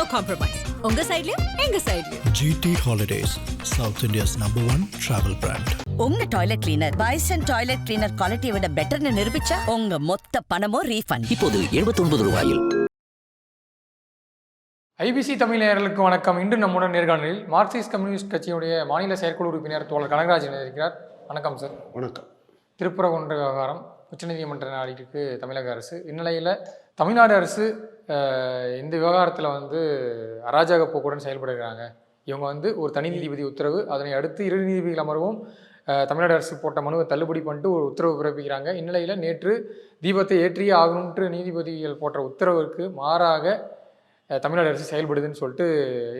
No compromise உங்க சைடுலயும் எங்க சைடுலயும் GT Holidays, South India's number one travel brand. உங்க toilet cleaner Bison toilet cleaner குவாலிட்டியை விட பெட்டர்னு நிரூபிச்சா உங்க மொத்த பணமும் ரீஃபண்ட் இப்போது 79 ரூபாயில். ஐபிசி தமிழ் நேயர்களுக்கு வணக்கம். இன்று நம்முடன் நேர்காணலில் மார்க்சிஸ்ட் கம்யூனிஸ்ட் கட்சியுடைய மாநில செயற்குழு உறுப்பினர் தோழர் கனகராஜன் இருக்கிறார். வணக்கம் சார் வணக்கம். திருப்புறகுன்ற விவகாரம் உச்சநீதிமன்ற நாடிற்கு தமிழக அரசு இந்நிலையில் தமிழ்நாடு அரசு இந்த விவகாரத்தில் வந்து அராஜக போக்குடன் செயல்படுகிறாங்க. இவங்க வந்து ஒரு தனி நீதிபதி உத்தரவு அதனை அடுத்து இரு நீதிபதிகள் அமர்வும் தமிழ்நாடு அரசு போட்ட மனுவை தள்ளுபடி பண்ணிட்டு ஒரு உத்தரவு பிறப்பிக்கிறாங்க. இந்நிலையில் நேற்று தீபத்தை ஏற்றியே ஆகணும்ன்ற நீதிபதிகள் போட்ட உத்தரவுக்கு மாறாக தமிழ்நாடு அரசு செயல்படுதுன்னு சொல்லிட்டு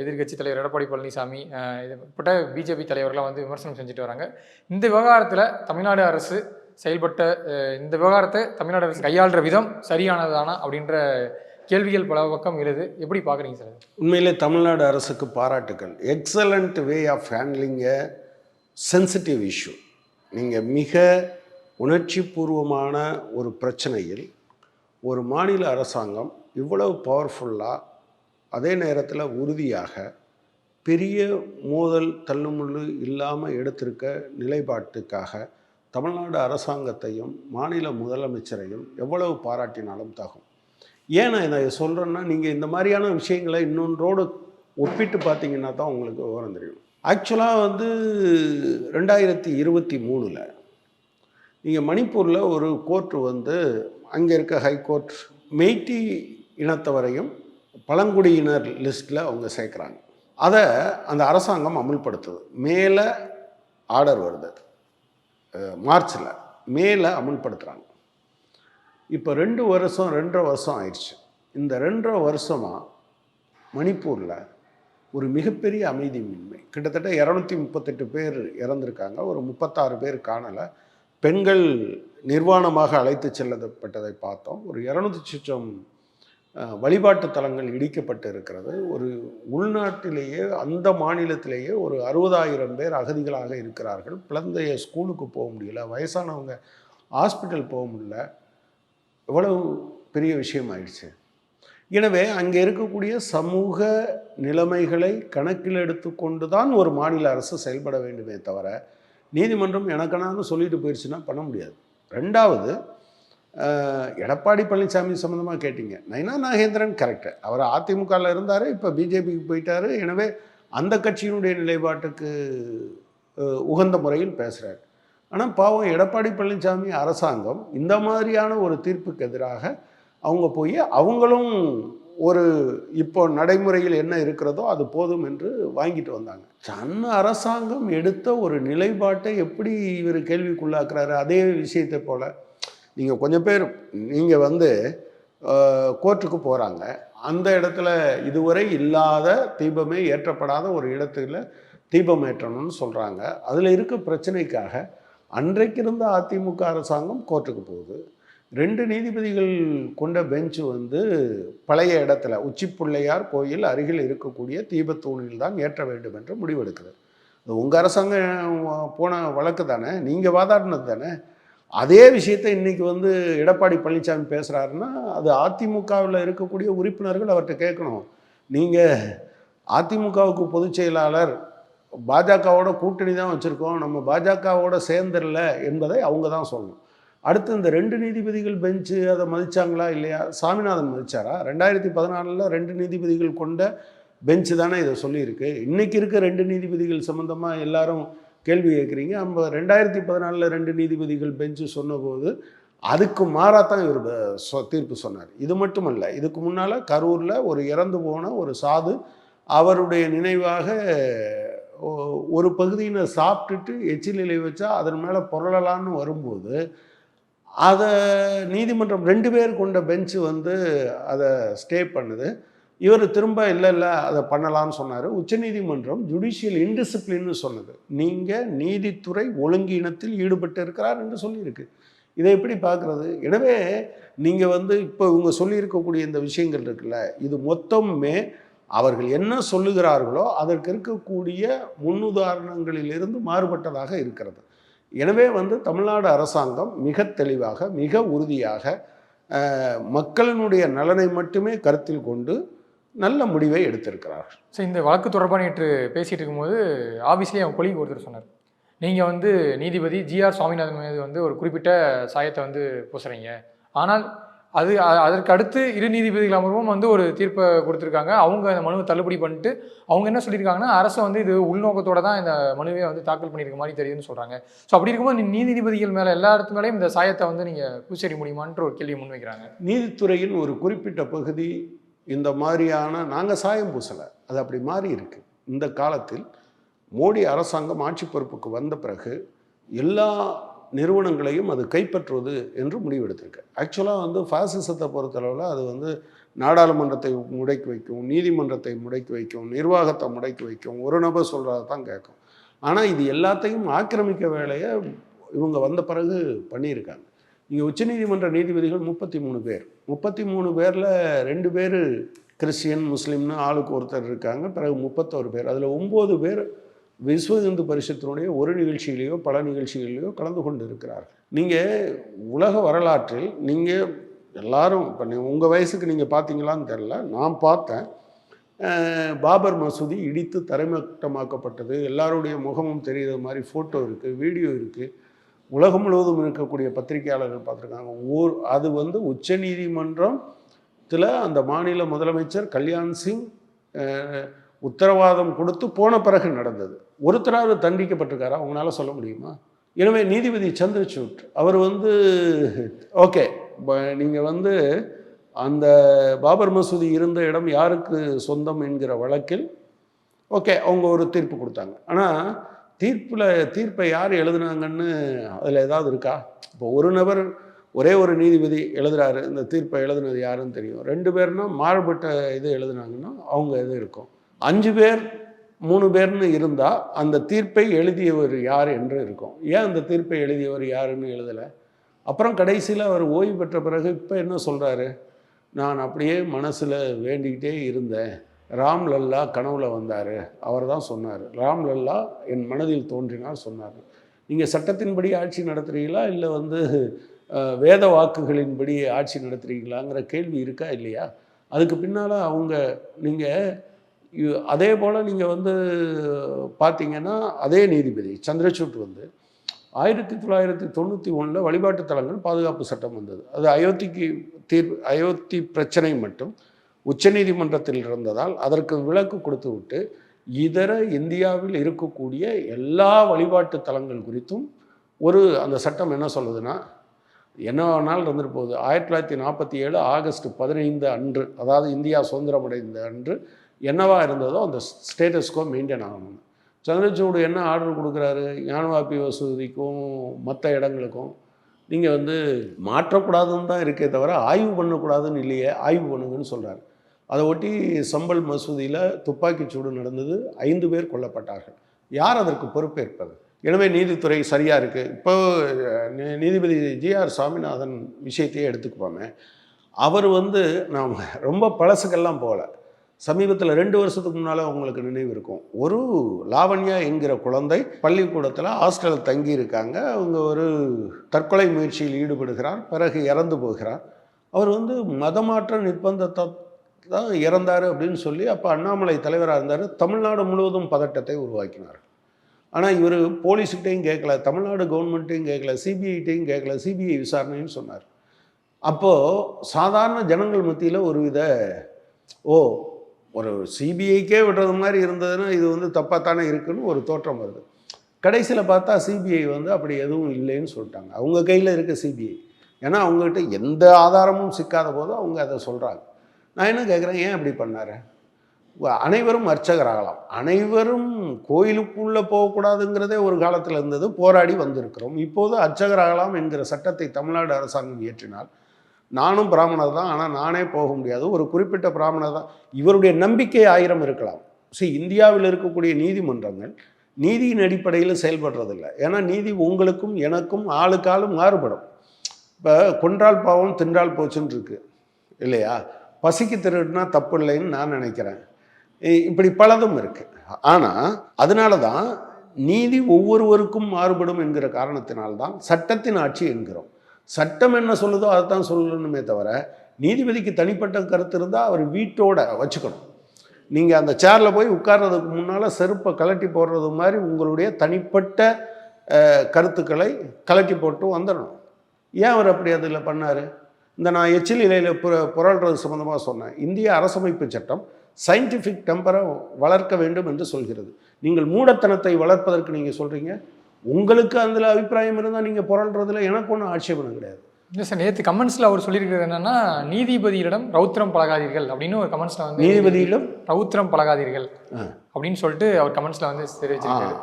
எதிர்க்கட்சி தலைவர் எடப்பாடி பழனிசாமி இதுப்பட்ட பிஜேபி தலைவர்கள்லாம் வந்து விமர்சனம் செஞ்சுட்டு வராங்க. இந்த விவகாரத்தில் தமிழ்நாடு அரசு செயல்பட்ட இந்த விவகாரத்தை தமிழ்நாடு அரசு கையாளுற விதம் சரியானதானா அப்படின்ற கேள்விகள் பல பக்கம் எழுது. எப்படி பார்க்குறீங்க சார்? உண்மையிலே தமிழ்நாடு அரசுக்கு பாராட்டுக்கள். Excellent way of handling a sensitive issue நீங்கள் மிக உணர்ச்சி பூர்வமான ஒரு பிரச்சனையில் ஒரு மாநில அரசாங்கம் இவ்வளவு பவர்ஃபுல்லாக அதே நேரத்தில் உறுதியாக பெரிய மோதல் தள்ளுமுள்ளு இல்லாமல் எடுத்திருக்க நிலைப்பாட்டுக்காக தமிழ்நாடு அரசாங்கத்தையும் மாநில முதலமைச்சரையும் எவ்வளவு பாராட்டினாலும் தகும். ஏன் நான் இதை சொல்கிறேன்னா நீங்கள் இந்த மாதிரியான விஷயங்களை இன்னொன்றோடு ஒப்பிட்டு பார்த்தீங்கன்னா தான் உங்களுக்கு விவரம் தெரியும். ஆக்சுவலாக வந்து ரெண்டாயிரத்தி இருபத்தி மூணில் நீங்கள் மணிப்பூரில் ஒரு கோர்ட் வந்து அங்கே இருக்க ஹைகோர்ட் மெய்ட்டி இனத்தவரையும் பழங்குடியினர் லிஸ்ட்டில் அவங்க சேர்க்குறாங்க. அதை அந்த அரசாங்கம் அமுல்படுத்துது. மேலே ஆர்டர் வருது. மார்ச்சில் மேலே அமுல்படுத்துகிறாங்க இப்போ ரெண்டு வருஷம் ரெண்டரை வருஷம் ஆயிடுச்சு. இந்த ரெண்டரை வருஷமாக மணிப்பூரில் ஒரு மிகப்பெரிய அமைதியின்மை. கிட்டத்தட்ட இரநூத்தி முப்பத்தெட்டு பேர் இறந்துருக்காங்க. ஒரு முப்பத்தாறு பேர் காணலை. பெண்கள் நிர்வாணமாக அழைத்து செல்லப்பட்டதை பார்த்தோம். ஒரு இரநூத்தி சுற்றம் வழிபாட்டு தலங்கள் இடிக்கப்பட்டு இருக்கிறது. ஒரு உள்நாட்டிலேயே அந்த மாநிலத்திலேயே ஒரு அறுபதாயிரம் பேர் அகதிகளாக இருக்கிறார்கள். குழந்தைய ஸ்கூலுக்கு போக முடியல. வயசானவங்க ஹாஸ்பிட்டல் போக முடியல. எவ்வளவு பெரிய விஷயம் ஆயிடுச்சு எனவே அங்கே இருக்கக்கூடிய சமூக நிலைமைகளை கணக்கில் எடுத்துக்கொண்டு தான் ஒரு மாநில அரசு செயல்பட வேண்டுமே தவிர நீதிமன்றம் எனக்கனான்னு சொல்லிட்டு போயிடுச்சுன்னா பண்ண முடியாது. ரெண்டாவது எடப்பாடி பழனிசாமி சம்மந்தமாக கேட்டீங்க. நைனா நாகேந்திரன் கரெக்டு அவர் அதிமுகவில் இருந்தார் இப்போ பிஜேபிக்கு போயிட்டாரு. எனவே அந்த கட்சியினுடைய நிலைப்பாட்டுக்கு உகந்த முறையில் பேசுகிறார் ஆனால் பாவம் எடப்பாடி பழனிசாமி அரசாங்கம் இந்த மாதிரியான ஒரு தீர்ப்புக்கு எதிராக அவங்க போய் அவங்களும் ஒரு இப்போ நடைமுறையில் என்ன இருக்கிறதோ அது போதும் என்று வாங்கிட்டு வந்தாங்க. சன் அரசாங்கம் எடுத்த ஒரு நிலைப்பாட்டை எப்படி இவர் கேள்விக்குள்ளாக்குறாரு? அதே விஷயத்தை போல் நீங்கள் கொஞ்சம் பேர் நீங்கள் வந்து கோர்ட்டுக்கு போகிறாங்க அந்த இடத்துல இதுவரை இல்லாத தீபமே ஏற்றப்படாத ஒரு இடத்துல தீபம் ஏற்றணும்னு சொல்கிறாங்க அதில் இருக்க பிரச்சனைக்காக அன்றைக்கு இருந்த அதிமுக அரசாங்கம் கோர்ட்டுக்கு போகுது. ரெண்டு நீதிபதிகள் கொண்ட பெஞ்சு வந்து பழைய இடத்துல உச்சிப்பிள்ளையார் கோயில் அருகில் இருக்கக்கூடிய தீபத்தூணில் தான் ஏற்ற வேண்டும் என்று முடிவெடுக்குது அது உங்கள் அரசாங்கம் போன வழக்கு தானே நீங்கள் வாதாடினது தானே? அதே விஷயத்தை இன்றைக்கி வந்து எடப்பாடி பழனிசாமி பேசுகிறாருன்னா அது அதிமுகவில் இருக்கக்கூடிய உறுப்பினர்கள் அவர்கிட்ட கேட்கணும். நீங்கள் அதிமுகவுக்கு பொதுச் செயலாளர் பாஜகவோட கூட்டணி தான் வச்சுருக்கோம் நம்ம பாஜகவோட சேர்ந்துடல என்பதை அவங்க தான் சொல்லணும். அடுத்து இந்த ரெண்டு நீதிபதிகள் பெஞ்சு அதை மதித்தாங்களா இல்லையா? சாமிநாதன் மதிச்சாரா? ரெண்டாயிரத்தி பதினாலில் ரெண்டு நீதிபதிகள் கொண்ட பெஞ்சு தானே இதை சொல்லியிருக்கு. இன்றைக்கி இருக்க ரெண்டு நீதிபதிகள் சம்மந்தமாக எல்லாரும் கேள்வி கேட்குறீங்க. நம்ம ரெண்டாயிரத்தி பதினாலில் ரெண்டு நீதிபதிகள் பெஞ்சு சொன்னபோது அதுக்கு மாறாக தான் இவர் தீர்ப்பு சொன்னார். இது மட்டுமல்ல இதுக்கு முன்னால் கரூரில் ஒரு இறந்து போன ஒரு சாது அவருடைய நினைவாக ஒரு பகுதியினர் சாப்பிட்டுட்டு எச்சில் இலை வச்சா அதன் மேலே புரளலான்னு வரும்போது அதை நீதிமன்றம் ரெண்டு பேர் கொண்ட பெஞ்சு வந்து அதை ஸ்டே பண்ணுது. இவர் திரும்ப இல்லை இல்லை அதை பண்ணலாம்னு சொன்னார். உச்சநீதிமன்றம் ஜுடிஷியல் இன்டிசிப்ளின்னு சொன்னது. நீங்கள் நீதித்துறை ஒழுங்கீனத்தில் ஈடுபட்டு இருக்கிறார் என்று சொல்லியிருக்கு. இதை எப்படி பார்க்குறது? எனவே நீங்கள் வந்து இப்போ இவங்க சொல்லியிருக்கக்கூடிய இந்த விஷயங்கள் இருக்குல்ல இது மொத்தமுமே அவர்கள் என்ன சொல்லுகிறார்களோ அதற்கு இருக்கக்கூடிய முன்னுதாரணங்களிலிருந்து மாறுபட்டதாக இருக்கிறது. எனவே வந்து தமிழ்நாடு அரசாங்கம் மிக தெளிவாக மிக உறுதியாக மக்களினுடைய நலனை மட்டுமே கருத்தில் கொண்டு நல்ல முடிவை எடுத்திருக்கிறார்கள். ஸோ இந்த வழக்கு தொடர்பாக நேற்று பேசிகிட்டு இருக்கும்போது ஆஃபீஸ்லேயே அவன் கொலிக்கு ஒருத்தர் சொன்னார். நீங்கள் வந்து நீதிபதி ஜிஆர் சுவாமிநாதன் மீது வந்து ஒரு குறிப்பிட்ட சாயத்தை வந்து பூசுகிறீங்க ஆனால் அது அதற்கு அடுத்து இரு நீதிபதிகள் அமர்வும் வந்து ஒரு தீர்ப்பை கொடுத்துருக்காங்க. அவங்க அந்த மனுவை தள்ளுபடி பண்ணிட்டு அவங்க என்ன சொல்லியிருக்காங்கன்னா அரசு வந்து இது உள்நோக்கத்தோட தான் இந்த மனுவை வந்து தாக்கல் பண்ணியிருக்க மாதிரி தெரியுதுன்னு சொல்கிறாங்க ஸோ அப்படி இருக்கும்போது நீதிபதிகள் மேலே எல்லா இடத்து மேலேயும் இந்த சாயத்தை வந்து நீங்கள் பூசெறி முடியுமான்ற ஒரு கேள்வியை முன்வைக்கிறாங்க. நீதித்துறையின் ஒரு குறிப்பிட்ட பகுதி இந்த மாதிரியான நாங்கள் சாயம் பூசலை. அது அப்படி மாறி இருக்குது இந்த காலத்தில் மோடி அரசாங்கம் ஆட்சி பொறுப்புக்கு வந்த பிறகு எல்லா நிறுவனங்களையும் அது கைப்பற்றுவது என்று முடிவெடுத்திருக்கு ஆக்சுவலாக வந்து ஃபாசிசத்தை பொறுத்தளவில் அது வந்து நாடாளுமன்றத்தை முடக்கி வைக்கும் நீதிமன்றத்தை முடக்கி வைக்கும் நிர்வாகத்தை முடக்கி வைக்கும் ஒரு நபர் சொல்கிறத தான் கேட்கும். ஆனால் இது எல்லாத்தையும் ஆக்கிரமிக்க வேலையை இவங்க வந்த பிறகு பண்ணியிருக்காங்க. இங்கே உச்சநீதிமன்ற நீதிபதிகள் முப்பத்தி மூணு பேர். முப்பத்தி மூணு பேரில் ரெண்டு பேர் கிறிஸ்டியன் முஸ்லீம்னு ஆளுக்கு ஒருத்தர் இருக்காங்க. பிறகு முப்பத்தோரு பேர். அதில் ஒம்பது பேர் விஸ்வ இந்து பரிஷத்தினுடைய ஒரு நிகழ்ச்சியிலேயோ பல நிகழ்ச்சிகளிலேயோ கலந்து கொண்டு இருக்கிறார்கள் நீங்கள் உலக வரலாற்றில் நீங்கள் எல்லாரும் இப்போ உங்கள் வயசுக்கு நீங்கள் பார்த்தீங்களான்னு தெரில நான் பார்த்தேன். பாபர் மசூதி இடித்து தரைமட்டமாக்கப்பட்டது எல்லாருடைய முகமும் தெரிகிற மாதிரி ஃபோட்டோ இருக்குது வீடியோ இருக்குது உலகம் முழுவதும் இருக்கக்கூடிய பத்திரிகையாளர்கள் பார்த்துருக்காங்க. ஓர் அது வந்து உச்ச நீதிமன்றத்தில் அந்த மாநில முதலமைச்சர் கல்யாண் சிங் உத்தரவாதம் கொடுத்து போன பிறகு நடந்தது. ஒருத்தராவது தண்டிக்கப்பட்டிருக்காரா? அவங்களால சொல்ல முடியுமா? எனவே நீதிபதி சந்திரசூட் அவர் வந்து ஓகே நீங்கள் வந்து அந்த பாபர் மசூதி இருந்த இடம் யாருக்கு சொந்தம் என்கிற வழக்கில் ஓகே அவங்க ஒரு தீர்ப்பு கொடுத்தாங்க. ஆனால் தீர்ப்பில் தீர்ப்பை யார் எழுதுனாங்கன்னு அதில் ஏதாவது இருக்கா? இப்போ ஒரு நபர் ஒரே ஒரு நீதிபதி எழுதுறாரு இந்த தீர்ப்பை எழுதுனது யாருன்னு தெரியும். ரெண்டு பேர்னா மாறுபட்ட இது எழுதுனாங்கன்னா அவங்க இது இருக்கும். அஞ்சு பேர் மூணு பேர்னு இருந்தால் அந்த தீர்ப்பை எழுதியவர் யார் என்று இருக்கும். ஏன் அந்த தீர்ப்பை எழுதியவர் யாருன்னு எழுதலை? அப்புறம் கடைசியில் அவர் ஓய்வு பெற்ற பிறகு இப்போ என்ன சொல்கிறாரு நான் அப்படியே மனசில் வேண்டிக்கிட்டே இருந்தேன். ராம் லல்லா கனவுல வந்தார். அவர் தான் சொன்னார். ராம் லல்லா என் மனதில் தோன்றினார் சொன்னார். நீங்கள் சட்டத்தின்படி ஆட்சி நடத்துகிறீங்களா இல்லை வந்து வேத வாக்குகளின்படி ஆட்சி நடத்துகிறீங்களாங்கிற கேள்வி இருக்கா இல்லையா? அதுக்கு பின்னால் அவங்க நீங்கள் அதே போல் நீங்கள் வந்து பார்த்தீங்கன்னா அதே நீதிபதி சந்திரசூட் வந்து ஆயிரத்தி தொள்ளாயிரத்தி தொண்ணூற்றி ஒன்றில் வழிபாட்டு தலங்கள் பாதுகாப்பு சட்டம் வந்தது. அது அயோத்திக்கு தீர்ப்பு அயோத்தி பிரச்சனை மட்டும் உச்சநீதிமன்றத்தில் இருந்ததால் அதற்கு விலக்கு கொடுத்து விட்டு இதர இந்தியாவில் இருக்கக்கூடிய எல்லா வழிபாட்டு தலங்கள் குறித்தும் ஒரு அந்த சட்டம் என்ன சொல்லுதுன்னா என்ன வேணாலும் இருந்துட்டு போகுது ஆயிரத்தி தொள்ளாயிரத்தி நாற்பத்தி ஏழு ஆகஸ்ட் பதினைந்து அன்று அதாவது இந்தியா சுதந்திரம் அடைந்த அன்று என்னவாக இருந்ததோ அந்த ஸ்டேட்டஸ்க்கோ மெயின்டைன் ஆகணும். சந்திரசூடு என்ன ஆர்டர் கொடுக்குறாரு? ஞானவாப்பி வசதிக்கும் மற்ற இடங்களுக்கும். நீங்கள் வந்து மாற்றக்கூடாதுன்னு தான் இருக்கே தவிர ஆய்வு பண்ணக்கூடாதுன்னு இல்லையே ஆய்வு பண்ணுங்கன்னு சொல்கிறாரு அதை ஒட்டி சம்பல் மசூதியில் துப்பாக்கிச் சூடு நடந்தது. ஐந்து பேர் கொல்லப்பட்டார்கள். யார் அதற்கு பொறுப்பேற்பது? எனவே நீதித்துறை சரியாக இருக்குது இப்போ நீ- நீதிபதி ஜிஆர் சாமிநாதன் விஷயத்தையே எடுத்துக்குவோமே. அவர் வந்து நாம் ரொம்ப பழசுக்கெல்லாம் போகல. சமீபத்தில் ரெண்டு வருஷத்துக்கு முன்னால் உங்களுக்கு நினைவு இருக்கும். ஒரு லாவண்யா என்கிற குழந்தை பள்ளிக்கூடத்தில் ஹாஸ்டலில் தங்கி இருக்காங்க அவங்க ஒரு தற்கொலை முயற்சியில் ஈடுபடுகிறார். பிறகு இறந்து போகிறார். அவர் வந்து மதமாற்ற நிர்பந்தத்தை தான் இறந்தார் அப்படின்னு சொல்லி அப்போ அண்ணாமலை தலைவராக இருந்தார். தமிழ்நாடு முழுவதும் பதட்டத்தை உருவாக்கினார். ஆனால் இவர் போலீஸ்கிட்டையும் கேட்கல தமிழ்நாடு கவர்மெண்ட்டையும் கேட்கல சிபிஐட்டையும் கேட்கல சிபிஐ விசாரணைன்னு சொன்னார். அப்போது சாதாரண ஜனங்கள் மத்தியில் ஒரு வித ஓ ஒரு சிபிஐக்கே விடுறது மாதிரி இருந்ததுன்னா இது வந்து தப்பாக தானே இருக்குன்னு ஒரு தோற்றம் வருது. கடைசியில் பார்த்தா சிபிஐ வந்து அப்படி எதுவும் இல்லைன்னு சொல்லிட்டாங்க. அவங்க கையில் இருக்க சிபிஐ ஏன்னா அவங்ககிட்ட எந்த ஆதாரமும் சிக்காத போது அவங்க அதை சொல்கிறாங்க நான் என்ன கேட்குறேன் ஏன் அப்படி பண்ணார்? அனைவரும் அர்ச்சகராகலாம் அனைவரும் கோயிலுக்குள்ளே போகக்கூடாதுங்கிறதே ஒரு காலத்தில் இருந்தது. போராடி வந்திருக்கிறோம். இப்போது அர்ச்சகராகலாம் என்கிற சட்டத்தை தமிழ்நாடு அரசாங்கம் இயற்றினால் நானும் பிராமணர் தான் ஆனால் நானே போக முடியாது. ஒரு குறிப்பிட்ட பிராமணர் தான். இவருடைய நம்பிக்கை ஆயிரம் இருக்கலாம். சரி இந்தியாவில் இருக்கக்கூடிய நீதிமன்றங்கள் நீதியின் அடிப்படையில் செயல்படுறதில்ல. ஏன்னா நீதி உங்களுக்கும் எனக்கும் ஆளுக்காலும் மாறுபடும். இப்போ கொன்றால் பாவம் தின்றால் போச்சுன்னு இருக்கு. இல்லையா? பசிக்கு திருடுனா தப்பு இல்லைன்னு நான் நினைக்கிறேன். இ- இப்படி பலதும் இருக்குது ஆனால் அதனால தான் நீதி ஒவ்வொருவருக்கும் மாறுபடும் என்கிற காரணத்தினால்தான் சட்டத்தின் ஆட்சி என்கிறோம். சட்டம் என்ன சொல்லுதோ அதைத்தான் சொல்லணுமே தவிர நீதிபதிக்கு தனிப்பட்ட கருத்து இருந்தால் அவர் வீட்டோட வச்சுக்கணும். நீங்கள் அந்த சேரில் போய் உட்கார்றதுக்கு முன்னால் செருப்பை கலட்டி போடுறது மாதிரி உங்களுடைய தனிப்பட்ட கருத்துக்களை கலட்டி போட்டு வந்துடணும். ஏன் அவர் அப்படி அதில் பண்ணார்? இந்த நான் எச்சில் இலையில் புர புரள்றது சம்மந்தமாக சொன்னேன். இந்திய அரசமைப்பு சட்டம் சயின்டிஃபிக் டெம்பரை வளர்க்க வேண்டும் என்று சொல்கிறது. நீங்கள் மூடத்தனத்தை வளர்ப்பதற்கு நீங்கள் சொல்கிறீங்க உங்களுக்கு அதில் அபிப்பிராயம் இருந்தால் நீங்கள் புரள்றதுல எனக்கு ஒன்றும் ஆட்சேபணம் கிடையாது. இல்லை சார் நேற்று கமெண்ட்ஸில் அவர் சொல்லியிருக்கிறது என்னன்னா நீதிபதியிடம் ரௌத்திரம் பழகாதீர்கள் அப்படின்னு ஒரு கமெண்ட்ஸில் வந்து நீதிபதியிடம்? ரௌத்திரம் பழகாதீர்கள். அப்படின்னு சொல்லிட்டு அவர் கமெண்ட்ஸில் வந்து தெரிவிச்சிருக்காரு.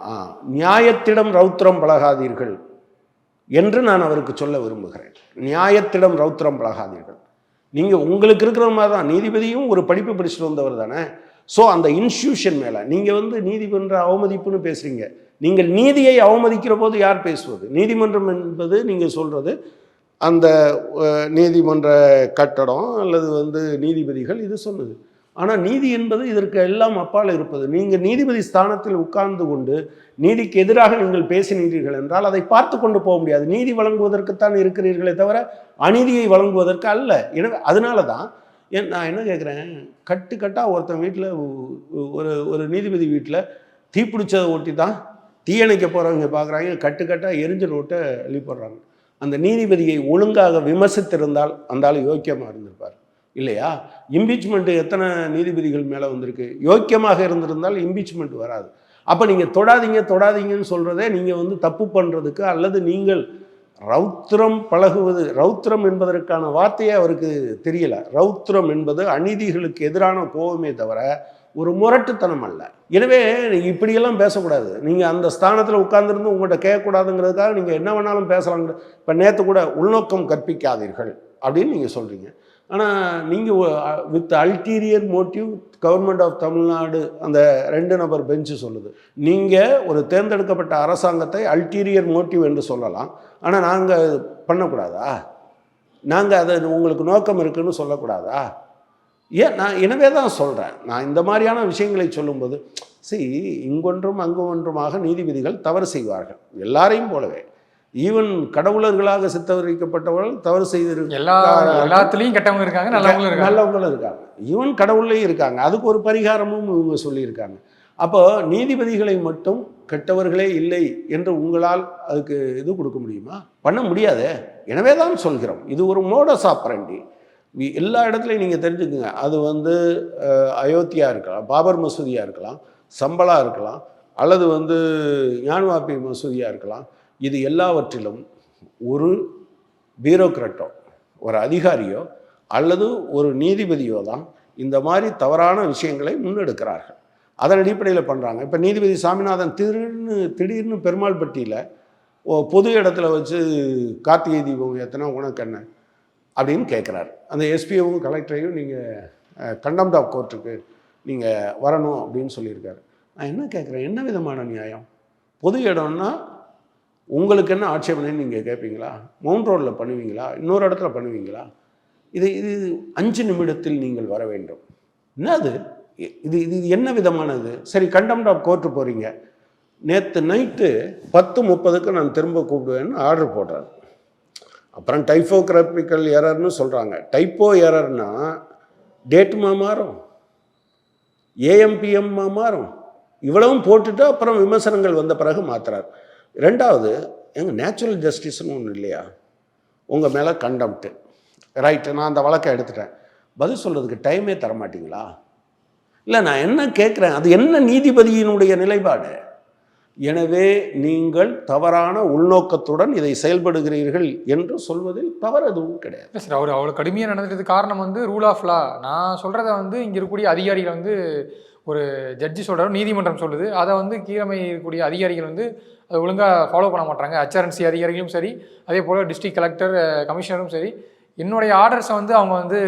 நியாயத்திடம் ரௌத்திரம் பழகாதீர்கள் என்று நான் அவருக்கு சொல்ல விரும்புகிறேன். நியாயத்திடம் ரௌத்திரம் பழகாதீர்கள். நீங்கள் உங்களுக்கு இருக்கிற மாதிரி தான் நீதிபதியும் ஒரு படிப்பு படிச்சுட்டு வந்தவர் தானே. ஸோ அந்த இன்ஸ்டியூஷன் மேலே நீங்கள் வந்து நீதிமன்ற அவமதிப்புன்னு பேசுகிறீங்க நீங்கள் நீதியை அவமதிக்கிற போது யார் பேசுவது? நீதிமன்றம் என்பது நீங்கள் சொல்கிறது அந்த நீதிமன்ற கட்டடம் அல்லது வந்து நீதிபதிகள் இது சொன்னது. ஆனால் நீதி என்பது இதற்கு எல்லாம் அப்பால் இருப்பது. நீங்கள் நீதிபதி ஸ்தானத்தில் உட்கார்ந்து கொண்டு நீதிக்கு எதிராக நீங்கள் பேசினீர்கள் என்றால் அதை பார்த்து கொண்டு போக முடியாது. நீதி வழங்குவதற்குத்தான் இருக்கிறீர்களே தவிர அநீதியை வழங்குவதற்கு அல்ல. எனவே அதனால தான் ஏன் நான் என்ன கேட்குறேன்? கட்டு கட்டாக ஒருத்தன் வீட்டில் ஒரு ஒரு நீதிபதி வீட்டில் தீப்பிடிச்சதை ஒட்டி தான் தீயணைக்க போகிறவங்க பார்க்குறாங்க கட்டுக்கட்டாக எரிஞ்சு நோட்டை வெளிப்படுறாங்க அந்த நீதிபதியை ஒழுங்காக விமர்சித்திருந்தால் அந்த ஆள் யோக்கியமாக இருந்திருப்பார். இல்லையா? இம்பீச்மெண்ட்டு எத்தனை நீதிபதிகள் மேலே வந்திருக்கு? யோக்கியமாக இருந்திருந்தால் இம்பீச்மெண்ட் வராது. அப்போ நீங்கள் தொடாதீங்க தொடாதீங்கன்னு சொல்கிறதே நீங்கள் வந்து தப்பு பண்ணுறதுக்கு அல்லது நீங்கள் ரௌத்திரம் பழகுவது ரௌத்திரம் என்பதற்கான வார்த்தையே அவருக்கு தெரியல. ரௌத்திரம் என்பது அநீதிகளுக்கு எதிரான கோபமே தவிர ஒரு முரட்டுத்தனம் அல்ல. எனவே இப்படியெல்லாம் பேசக்கூடாது. நீங்கள் அந்த ஸ்தானத்தில் உட்கார்ந்துருந்து உங்கள்கிட்ட கேட்கக்கூடாதுங்கிறதுக்காக நீங்கள் என்ன வேணாலும் பேசலாங்க இப்போ நேற்று கூட உள்நோக்கம் கற்பிக்காதீர்கள் அப்படின்னு நீங்கள் சொல்கிறீங்க ஆனால் நீங்கள் with ulterior motive government of Tamil Nadu அந்த ரெண்டு நபர் பெஞ்சு சொல்லுது. நீங்கள் ஒரு தேர்ந்தெடுக்கப்பட்ட அரசாங்கத்தை அல்டீரியர் மோட்டிவ் என்று சொல்லலாம். ஆனால் நாங்கள் பண்ணக்கூடாதா? நாங்கள் அதை உங்களுக்கு நோக்கம் இருக்குன்னு சொல்லக்கூடாதா? ஏன்? நான் எனவே தான் சொல்கிறேன் நான் இந்த மாதிரியான விஷயங்களை சொல்லும்போது see இங்கொன்றும் அங்கு ஒன்றுமாக நீதிபதிகள் தவறு செய்வார்கள். எல்லாரையும் போலவே. ஈவன் கடவுளர்களாக சித்தரிக்கப்பட்டவர்கள் தவறு செய்திருக்க எல்லா எல்லாத்துலேயும் கெட்டவங்க இருக்காங்க நல்லவங்களும் இருக்காங்க. நல்லவங்களும் இருக்காங்க. ஈவன் கடவுள்லையும் இருக்காங்க. அதுக்கு ஒரு பரிகாரமும் இவங்க சொல்லியிருக்காங்க. அப்போ நீதிபதிகளை மட்டும் கெட்டவர்களே இல்லை என்று உங்களால் அதுக்கு இது கொடுக்க முடியுமா? பண்ண முடியாதே. எனவே தான் சொல்கிறோம். இது ஒரு மோடஸ் ஆப்பரண்டி எல்லா இடத்துலையும் நீங்கள் தெரிஞ்சுக்குங்க. அது வந்து அயோத்தியா இருக்கலாம் பாபர் மசூதியாக இருக்கலாம் சம்பளா இருக்கலாம் அல்லது வந்து ஞானவாப்பி மசூதியாக இருக்கலாம். இது எல்லாவற்றிலும் ஒரு பியூரோக்ராட்டோ ஒரு அதிகாரியோ அல்லது ஒரு நீதிபதியோ தான் இந்த மாதிரி தவறான விஷயங்களை முன்னெடுக்கிறார்கள். அதன் அடிப்படையில் பண்ணுறாங்க இப்போ நீதிபதி சாமிநாதன் திடீர்னு திடீர்னு பெருமாள்பட்டியில் ஓ பொது இடத்துல வச்சு கார்த்திகை தீபம் எத்தனை உனக்கு என்ன? அப்படின்னு கேட்குறாரு. அந்த எஸ்பிஓவும் கலெக்டரையும் நீங்கள் கண்டம்ட் ஆஃப் கோர்ட்டுக்கு நீங்கள் வரணும் அப்படின்னு சொல்லியிருக்காரு. நான் என்ன கேட்குறேன்? என்ன விதமான நியாயம்? பொது இடம்னா உங்களுக்கு என்ன ஆட்சேபனைன்னு நீங்கள் கேட்பீங்களா? மவுண்ட் ரோட்டில் பண்ணுவீங்களா? இன்னொரு இடத்துல பண்ணுவீங்களா? இது இது அஞ்சு நிமிடத்தில் நீங்கள் வர வேண்டும். என்னது? அது இது இது என்ன விதமானது? சரி கண்டம்ட் ஆஃப் கோர்ட்டு போகிறீங்க நேற்று நைட்டு பத்து முப்பதுக்கு நான் திரும்ப கூப்பிடுவேன்னு ஆர்டர் போடுறேன் அப்புறம் டைப்போகிராஃபிக்கல் எரர்னு சொல்கிறாங்க டைப்போ எரர்னா டேட்டுமா மாறும். ஏஎம்பிஎம்மா மாறும். இவ்வளவும் போட்டுட்டு அப்புறம் விமர்சனங்கள் வந்த பிறகு மாத்துறார். ரெண்டாவது எங்க நேச்சுரல் ஜஸ்டிஸ்னு ஒன்று இல்லையா? உங்கள் மேலே கண்டம்ட்டு ரைட்டு நான் அந்த வழக்கை எடுத்துட்டேன். பதில் சொல்கிறதுக்கு டைமே தரமாட்டிங்களா? இல்லை நான் என்ன கேட்குறேன் அது என்ன நீதிபதியினுடைய நிலைப்பாடு? எனவே நீங்கள் தவறான உள்நோக்கத்துடன் இதை செயல்படுகிறீர்கள் என்று சொல்வதில் தவறு எதுவும் கிடையாது. சார் அவர் அவ்வளோ கடுமையாக நடந்ததுக்கு காரணம் வந்து ரூல் ஆஃப் லா நான் சொல்கிறத வந்து இங்கே இருக்கக்கூடிய அதிகாரிகள் வந்து ஒரு ஜட்ஜி சொல்கிறாரு நீதிமன்றம் சொல்லுது. அதை வந்து கீழமை இருக்கக்கூடிய அதிகாரிகள் வந்து அதை ஒழுங்காக ஃபாலோ பண்ண மாட்டாங்க. ஹெச்ஆர்என்சி அதிகாரிகளும் சரி அதே போல் டிஸ்ட்ரிக்ட் கலெக்டர் கமிஷனரும் சரி. என்னுடைய ஆர்டர்ஸை வந்து அவங்க வந்து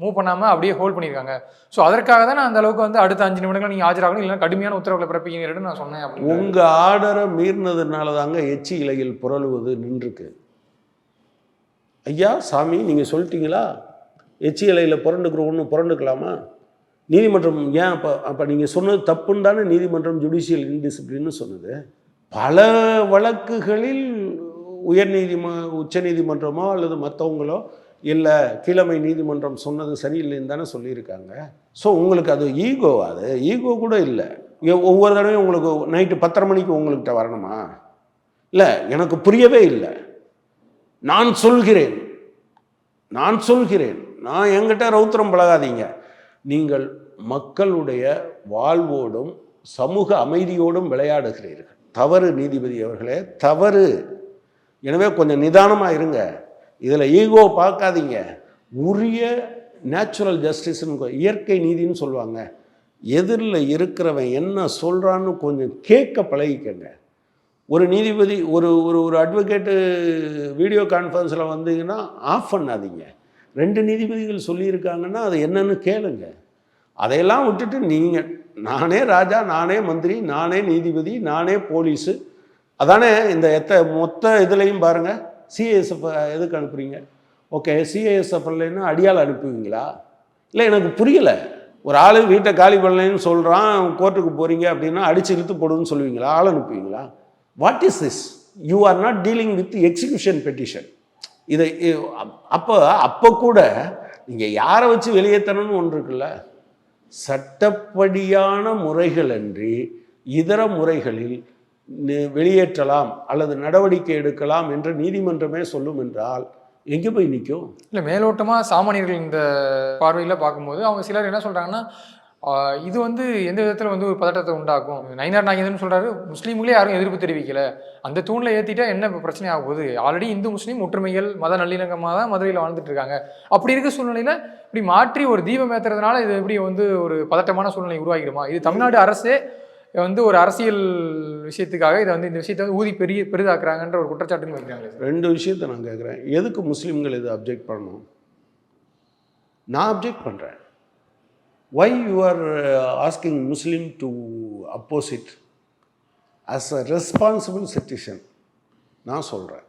மூவ் பண்ணாமல் அப்படியே ஹோல்ட் பண்ணியிருக்காங்க. ஸோ அதற்காக தான் நான் அந்த அளவுக்கு வந்து அடுத்த அஞ்சு நிமிடங்கள் நீங்கள் ஆஜராகணும் இல்லைன்னா கடுமையான உத்தரவுகளை பிறப்பிக்கிறேன்னு நான் சொன்னேன் உங்கள் ஆர்டரை மீறினதுனால தாங்க எச்சி இலையில் புரளுவது நின்றுருக்கு. ஐயா சாமி நீங்கள் சொல்லிட்டீங்களா? எச்சி இலையில் புரண்டுக்கிற ஒன்று புரண்டுக்கலாமா? நீதிமன்றம் ஏன் அப்போ அப்போ நீங்கள் சொன்னது தப்புன்னு தானே நீதிமன்றம் ஜுடிஷியல் இன்டிசிப்ளின்னு சொன்னது. பல வழக்குகளில் உயர் நீதிம உச்ச நீதிமன்றமோ அல்லது மற்றவங்களோ இல்லை கீழமை நீதிமன்றம் சொன்னது சரியில்லைன்னு தானே சொல்லியிருக்காங்க. ஸோ உங்களுக்கு அது ஈகோ அது? ஈகோ கூட இல்லை. ஒவ்வொரு தடவையும் உங்களுக்கு நைட்டு பத்தரை மணிக்கு உங்கள்கிட்ட வரணுமா? இல்லை எனக்கு புரியவே இல்லை. நான் சொல்கிறேன். நான் சொல்கிறேன். நான் என்கிட்ட ரௌத்திரம் பழகாதீங்க. நீங்கள் மக்களுடைய வாழ்வோடும் சமூக அமைதியோடும் விளையாடுகிறீர்கள். தவறு நீதிபதி அவர்களே தவறு. எனவே கொஞ்சம் நிதானமாக இருங்க. இதில் ஈகோ பார்க்காதீங்க. உரிய நேச்சுரல் ஜஸ்டிஸ்னு இயற்கை நீதின்னு சொல்லுவாங்க. எதிரில் இருக்கிறவன் என்ன சொல்கிறான்னு கொஞ்சம் கேட்க பழகிக்கங்க. ஒரு நீதிபதி ஒரு ஒரு ஒரு அட்வொகேட்டு வீடியோ கான்ஃபரன்ஸில் வந்தீங்கன்னா ஆஃப் பண்ணாதீங்க. ரெண்டு நீதிபதிகள் சொல்லியிருக்காங்கன்னா அது என்னன்னு கேளுங்க. அதையெல்லாம் விட்டுட்டு நீங்கள் நானே ராஜா நானே மந்திரி நானே நீதிபதி நானே போலீஸு அதானே இந்த எத்த மொத்த இதுலேயும் பாருங்கள் சிஏஎஸ்எஃப் எதுக்கு அனுப்புறீங்க? ஓகே சிஏஎஸ்எஃப் இல்லைன்னா அடியால் அனுப்புவீங்களா? இல்லை எனக்கு புரியலை. ஒரு ஆள் வீட்டை காலி பண்ணலைன்னு சொல்கிறான் கோர்ட்டுக்கு போகிறீங்க அப்படின்னா அடிச்சு இழுத்து போடுன்னு சொல்லுவீங்களா? ஆள் அனுப்புவீங்களா? What is this you are not dealing with execution petition இதை அப்போ அப்போ கூட நீங்கள் யாரை வச்சு வெளியேற்றணும்னு ஒன்று இருக்குல்ல? சட்டப்படியான முறைகள் அன்றி இதர முறைகளில் வெளியேற்றலாம் அல்லது நடவடிக்கை எடுக்கலாம் என்று நீதிமன்றமே சொல்லும் என்றால் எங்கே போய் நிற்கும் இல்லை மேலோட்டமாக சாமானியர்கள் இந்த பார்வையில் பார்க்கும்போது அவங்க சிலர் என்ன சொல்கிறாங்கன்னா இது வந்து எந்த விதத்தில் வந்து ஒரு பதட்டத்தை உண்டாக்கும்? நயினார் நாகேந்திரன் சொல்கிறாரு முஸ்லீம்களே யாரும் எதிர்ப்பு தெரிவிக்கல. அந்த தூணில் ஏற்றிட்டா என்ன பிரச்சனை ஆக போகுது ஆல்ரெடி இந்து முஸ்லீம் ஒற்றுமைகள் மத நல்லிணக்கமாக தான் மதுரையில் வாழ்ந்துட்டு இருக்காங்க. அப்படி இருக்க சூழ்நிலையில் இப்படி மாற்றி ஒரு தீபம் ஏற்றுறதுனால இது எப்படி வந்து ஒரு பதட்டமான சூழ்நிலை உருவாகிடுமா? இது தமிழ்நாடு அரசே வந்து ஒரு அரசியல் விஷயத்துக்காக இதை வந்து இந்த விஷயத்தை வந்து ஊதி பெரிய பெரிதாக்குறாங்கன்ற ஒரு குற்றச்சாட்டுன்னு வைக்கிறாங்க ரெண்டு விஷயத்தை நான் கேட்குறேன். எதுக்கு முஸ்லீம்கள் இதை அப்ஜெக்ட் பண்ணணும்? நான் அப்ஜெக்ட் பண்ணுறேன் why you are asking Muslim to oppose it as a responsible citizen நான் சொல்கிறேன்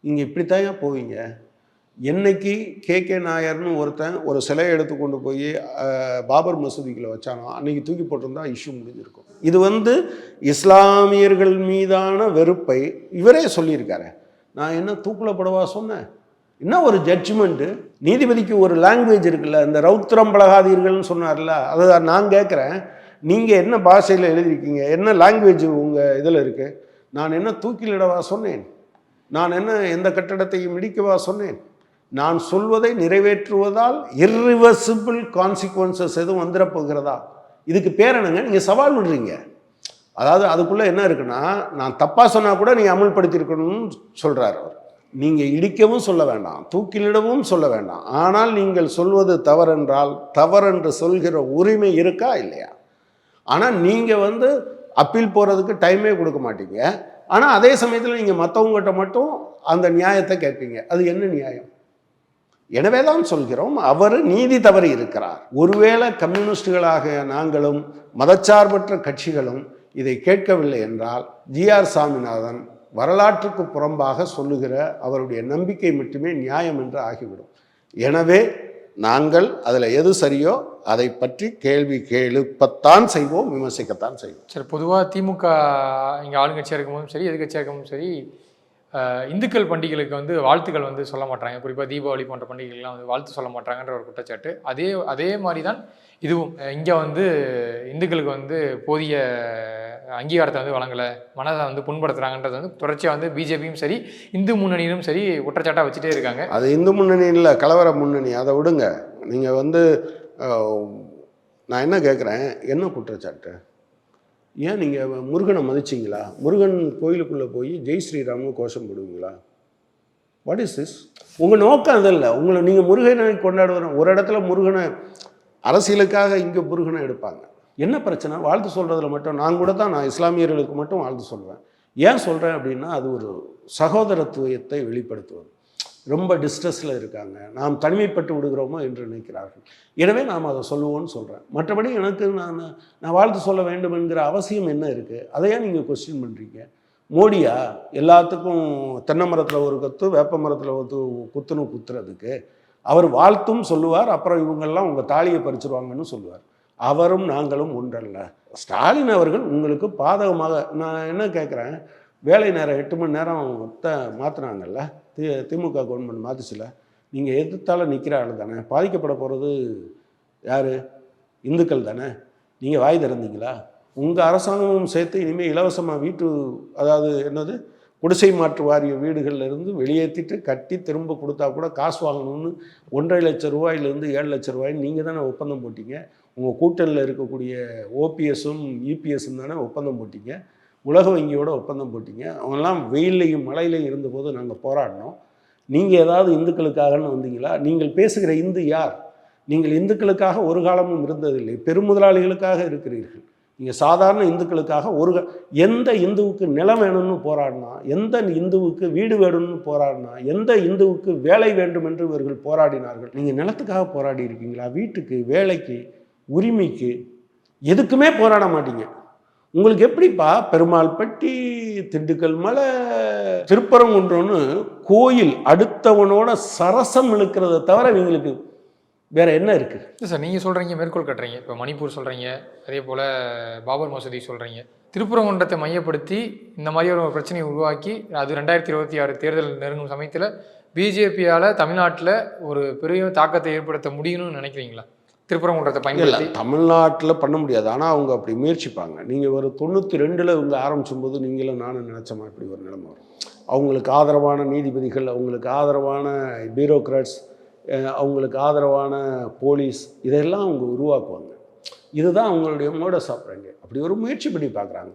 நீங்கள் இப்படித்தான் போவீங்க? என்னைக்கு கே கே நாயர்னு ஒருத்தன் ஒரு சிலையை எடுத்து கொண்டு போய் பாபர் மசூதிக்குள்ள வச்சானோ அன்னைக்கு தூக்கி போட்டிருந்தா இஷ்யூ முடிஞ்சிருக்கும். இது வந்து இஸ்லாமியர்கள் மீதான வெறுப்பை இவரே சொல்லியிருக்காரு. நான் என்ன தூக்கிலப்படவா சொன்னேன்? என்ன ஒரு ஜட்ஜ்மெண்ட்டு நீதிபதிக்கு ஒரு லாங்குவேஜ் இருக்குல்ல இந்த ரௌத்திரம் பழகாதீர்கள்னு சொன்னார்ல அதை நான் கேட்குறேன் நீங்கள் என்ன பாஷையில் எழுதியிருக்கீங்க? என்ன லாங்குவேஜ் உங்கள் இதில் இருக்குது நான் என்ன தூக்கிலிடவா சொன்னேன்? நான் என்ன எந்த கட்டடத்தையும் இடிக்கவா சொன்னேன்? நான் சொல்வதை நிறைவேற்றுவதால் இர்ரிவர்சிபிள் கான்சிக்வன்சஸ் எதுவும் வந்துடப்போகிறதா இதுக்கு பேர் என்னங்க? நீங்கள் சவால் விடுறீங்க. அதாவது அதுக்குள்ளே என்ன இருக்குன்னா நான் தப்பாக சொன்னால் கூட நீ அமல்படுத்தியிருக்கணும்னு சொல்கிறார் அவர். நீங்கள் இடிக்கவும் சொல்ல வேண்டாம் தூக்கிலிடவும் சொல்ல வேண்டாம். ஆனால் நீங்கள் சொல்வது தவறென்றால் தவறென்று சொல்கிற உரிமை இருக்கா இல்லையா? ஆனால் நீங்கள் வந்து அப்பீல் போகிறதுக்கு டைமே கொடுக்க மாட்டீங்க. ஆனால் அதே சமயத்தில் நீங்கள் மற்றவங்ககிட்ட மட்டும் அந்த நியாயத்தை கேட்பீங்க. அது என்ன நியாயம்? எனவே தான் சொல்கிறோம் அவர் நீதி தவறி இருக்கிறார். ஒருவேளை கம்யூனிஸ்டுகளாக நாங்களும் மதச்சார்பற்ற கட்சிகளும் இதை கேட்கவில்லை என்றால் ஜிஆர் சாமிநாதன் வரலாற்றுக்கு புறம்பாக சொல்லுகிற அவருடைய நம்பிக்கை மட்டுமே நியாயம் என்று ஆகிவிடும். எனவே நாங்கள் அதில் எது சரியோ அதை பற்றி கேள்வி கேளுப்பத்தான் செய்வோம் விமர்சிக்கத்தான் செய்வோம். சரி பொதுவாக திமுக இங்கே ஆளுங்கட்சியாக இருக்கும்போதும் சரி எதிர்கட்சியாக இருக்கும்போதும் சரி இந்துக்கள் பண்டிகைகளுக்கு வந்து வாழ்த்துக்கள் வந்து சொல்ல மாட்டாங்க. குறிப்பாக தீபாவளி போன்ற பண்டிகைகள்லாம் வந்து வாழ்த்து சொல்ல மாட்டாங்கன்ற ஒரு குற்றச்சாட்டு. அதே அதே மாதிரி தான் இதுவும் இங்கே வந்து இந்துக்களுக்கு வந்து போதிய அங்கீகாரத்தை வந்து வழங்கலை. மனதை வந்து புண்படுத்துகிறாங்கன்றது வந்து தொடர்ச்சியாக வந்து பிஜேபியும் சரி இந்து முன்னணியிலும் சரி குற்றச்சாட்டாக வச்சுட்டே இருக்காங்க. அது இந்து முன்னணி இல்லை கலவர முன்னணி. அதை விடுங்க. நீங்கள் வந்து நான் என்ன கேட்குறேன் என்ன குற்றச்சாட்டு? ஏன் நீங்கள் முருகனை மதிச்சிங்களா? முருகன் கோயிலுக்குள்ளே போய் ஜெய் ஸ்ரீராம்னு கோஷம் போடுவீங்களா? வாட் இஸ் திஸ் உங்கள் நோக்கம் அது இல்லை உங்களை நீங்கள் முருகனை கொண்டாடுவர ஒரு இடத்துல முருகனை அரசியலுக்காக இங்கே முருகனை எடுப்பாங்க. என்ன பிரச்சனை? வாழ்த்து சொல்கிறதுல மட்டும் நான் கூட தான் நான் இஸ்லாமியர்களுக்கு மட்டும் வாழ்த்து சொல்வேன் ஏன் சொல்கிறேன் அப்படின்னா அது ஒரு சகோதரத்துவத்தை வெளிப்படுத்துவது. ரொம்ப டிஸ்ட்ரெஸில் இருக்காங்க. நாம் தனிமைப்பட்டு விடுகிறோமோ என்று நினைக்கிறார்கள். எனவே நாம் அதை சொல்லுவோம்னு சொல்கிறேன் மற்றபடி எனக்கு நான் நான் வாழ்த்து சொல்ல வேண்டும் என்கிற அவசியம் என்ன இருக்குது அதையே நீங்கள் கொஸ்டின் பண்ணுறீங்க மோடியா? எல்லாத்துக்கும் தென்னை மரத்தில் ஒரு கத்து வேப்ப மரத்தில் ஒரு குத்துன்னு குத்துறதுக்கு அவர் வாழ்த்தும் சொல்லுவார் அப்புறம் இவங்கெல்லாம் உங்கள் தாலியை பறிச்சிருவாங்கன்னு சொல்லுவார். அவரும் நாங்களும் ஒன்றல்ல. ஸ்டாலின் அவர்கள் உங்களுக்கு பாதகமாக நான் என்ன கேட்குறேன்? வேலை நேரம் எட்டு மணி நேரம் மொத்த மாற்றினாங்கல்ல தி திமுக கவர்மெண்ட் மாற்றுச்சுல நீங்கள் எதிர்த்தால நிற்கிற ஆள் தானே. பாதிக்கப்பட போகிறது யார்? இந்துக்கள் தானே. நீங்கள் வாய் திறந்தீங்களா? உங்கள் அரசாங்கமும் சேர்த்து இனிமேல் இலவசமாக வீட்டு அதாவது என்னது? குடிசை மாற்று வாரிய வீடுகள்ல இருந்து வெளியேற்றிட்டு கட்டி திரும்ப கொடுத்தா கூட காசு வாங்கணும்னு ஒன்றரை லட்சம் ரூபாயிலேருந்து ஏழு லட்சம் ரூபாய்ன்னு நீங்கள் தானே ஒப்பந்தம் போட்டீங்க. உங்கள் கூட்டணியில் இருக்கக்கூடிய ஓபிஎஸும் இபிஎஸும் தானே ஒப்பந்தம் போட்டீங்க. உலக வங்கியோட ஒப்பந்தம் போட்டீங்க. அவங்கெல்லாம் வெயில்லையும் மழையிலையும் இருந்தபோது நாங்கள் போராடினோம். நீங்கள் ஏதாவது இந்துக்களுக்காகன்னு வந்தீங்களா? நீங்கள் பேசுகிற இந்து யார்? நீங்கள் இந்துக்களுக்காக ஒரு காலமும் இருந்ததில்லை. பெருமுதலாளிகளுக்காக இருக்கிறீர்கள். நீங்கள் சாதாரண இந்துக்களுக்காக ஒரு க- எந்த இந்துவுக்கு நிலம் வேணும்னு போராடினா எந்த இந்துவுக்கு வீடு வேணும்னு போராடினா எந்த இந்துவுக்கு வேலை வேண்டும் என்று இவர்கள் போராடினார்கள். நீங்கள் நிலத்துக்காக போராடி இருக்கீங்களா? வீட்டுக்கு வேலைக்கு உரிமைக்கு எதுக்குமே போராட மாட்டீங்க. உங்களுக்கு எப்படிப்பா பெருமாள்பட்டி திண்டுக்கல் மலை திருப்பரங்குன்றம்னு கோயில் அடுத்தவனோட சரசம் இழுக்கிறத தவிர இவங்களுக்கு வேற என்ன இருக்கு? இல்லை சார் நீங்கள் சொல்கிறீங்க மேற்கோள் கட்டுறீங்க. இப்போ மணிப்பூர் சொல்கிறீங்க அதே போல் பாபர் மசூதி சொல்கிறீங்க திருப்புரங்குன்றத்தை மையப்படுத்தி இந்த மாதிரி ஒரு பிரச்சனையை உருவாக்கி அது ரெண்டாயிரத்தி இருபத்தி ஆறு தேர்தல் நெருங்கும் சமயத்தில் பிஜேபியால் தமிழ்நாட்டில் ஒரு பெரிய தாக்கத்தை ஏற்படுத்த முடியும்னு நினைக்கிறீங்களா? திருப்பரங்குன்றத்தை பயன்படுத்தி தமிழ்நாட்டில் பண்ண முடியாது. ஆனால் அவங்க அப்படி முயற்சிப்பாங்க. நீங்கள் ஒரு தொண்ணூற்றி ரெண்டில் இவங்க ஆரம்பிச்சும்போது நீங்களும் நானும் நினச்சோமா இப்படி ஒரு நிலைமை வரும். அவங்களுக்கு ஆதரவான நீதிபதிகள் அவங்களுக்கு ஆதரவான பியூரோக்ராட்ஸ் அவங்களுக்கு ஆதரவான போலீஸ் இதெல்லாம் அவங்க உருவாக்குவாங்க. இதுதான் அவங்களுடைய மோட சாப்பிட்றாங்க அப்படி ஒரு முயற்சி பண்ணி பார்க்குறாங்க.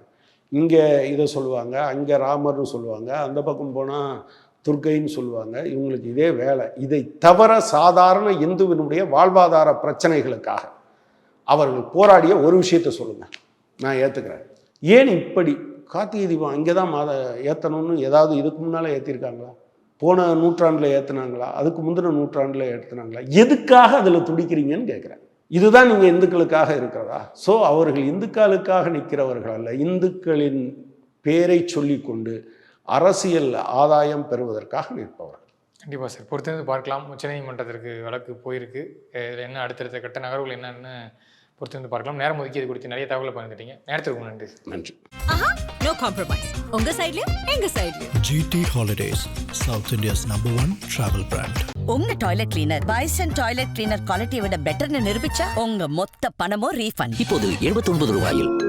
இங்கே இதை சொல்லுவாங்க அங்கே ராமர்னு சொல்லுவாங்க. அந்த பக்கம் போனால் துர்க்கைன்னு சொல்லுவாங்க. இவங்களுக்கு இதே வேலை. இதை தவிர சாதாரண இந்துவினுடைய வாழ்வாதார பிரச்சனைகளுக்காக அவர்கள் போராடிய ஒரு விஷயத்தை சொல்லுங்கள் நான் ஏற்றுக்கிறேன் ஏன் இப்படி கார்த்திகை தீபம் அங்கே தான் மாத ஏற்றணும்னு ஏதாவது இதுக்கு முன்னால் ஏற்றிருக்காங்களா போன நூற்றாண்டில் ஏற்றுனாங்களா அதுக்கு முந்தின நூற்றாண்டில் ஏற்றுனாங்களா எதுக்காக அதில் துடிக்கிறீங்கன்னு கேட்குறேன் இதுதான் நீங்கள் இந்துக்களுக்காக இருக்கிறதா? ஸோ அவர்கள் இந்துக்களுக்காக நிற்கிறவர்கள் அல்ல. இந்துக்களின் பேரை சொல்லிக்கொண்டு அரசியல் ஆதாயம் பெறுவதற்காக நிற்பவர்கள் கண்டிப்பாக சார். பொறுத்திருந்து பார்க்கலாம். உச்சநீதிமன்றத்திற்கு வழக்கு போயிருக்கு. இதில் என்ன அடுத்தடுத்த கட்ட நகர்வுகள் என்னன்னு பொறுத்திருந்து பார்க்கலாம். நேரம் ஒதுக்கியது குறித்து நிறைய தகவலை பகிர்ந்துட்டீங்க. நேரத்திற்கு நன்றி நன்றி. ஆஹா நோ காம்ப்ரமைஸ் உங்க சைட்லயும் எங்க சைட்லயும் GT Holidays, South India's number one travel brand. உங்க toilet cleaner Bison toilet cleaner குவாலிட்டியை விட பெட்டர்னு நிரூபிச்சா உங்க மொத்த பணமும் ரீஃபண்ட் இப்போது 79 ரூபாயில்